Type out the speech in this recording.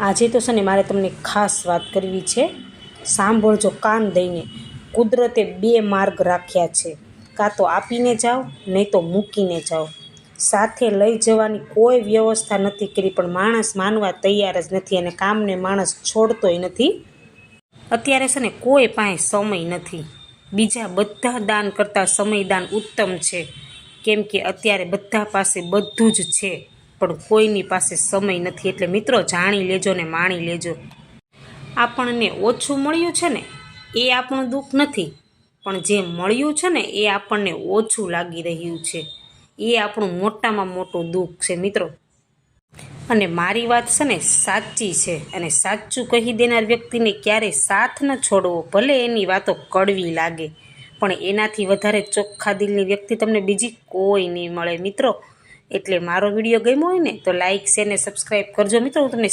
આજે તો છે ને મારે તમને ખાસ વાત કરવી છે. સાંભળજો કાન દઈને. કુદરતે બે માર્ગ રાખ્યા છે. કાં તો આપીને જાઓ, નહીં તો મૂકીને જાઓ. સાથે લઈ જવાની કોઈ વ્યવસ્થા નથી કરી, પણ માણસ માનવા તૈયાર જ નથી અને કામને માણસ છોડતોય નથી. અત્યારે છે ને કોઈ પાસે સમય નથી. બીજા બધા દાન કરતાં સમયદાન ઉત્તમ છે. કેમ કે અત્યારે બધા પાસે બધું જ છે. પણ કોઈની પાસે સમય નથી એટલે મિત્રો જાણી લેજો ને માણી લેજો. આપણને ઓછું મળ્યું છે ને, એ આપણું દુઃખ નથી. પણ જે મળ્યું છે ને, એ આપણને ઓછું લાગી રહ્યું છે. એ આપણું મોટામાં મોટું દુઃખ છે મિત્રો. અને મારી વાત છે ને સાચી છે અને સાચું કહી દેનાર વ્યક્તિને ક્યારેય સાથ ન છોડવો, ભલે એની વાતો કડવી લાગે. પણ એનાથી વધારે ચોખ્ખા દિલની વ્યક્તિ તમને બીજી કોઈ નહીં મળે મિત્રો. એટલે મારો વીડિયો ગમ્યો હોય ને તો લાઇક શેર ને સબસ્ક્રાઈબ કરજો. મિત્રો, હું તમને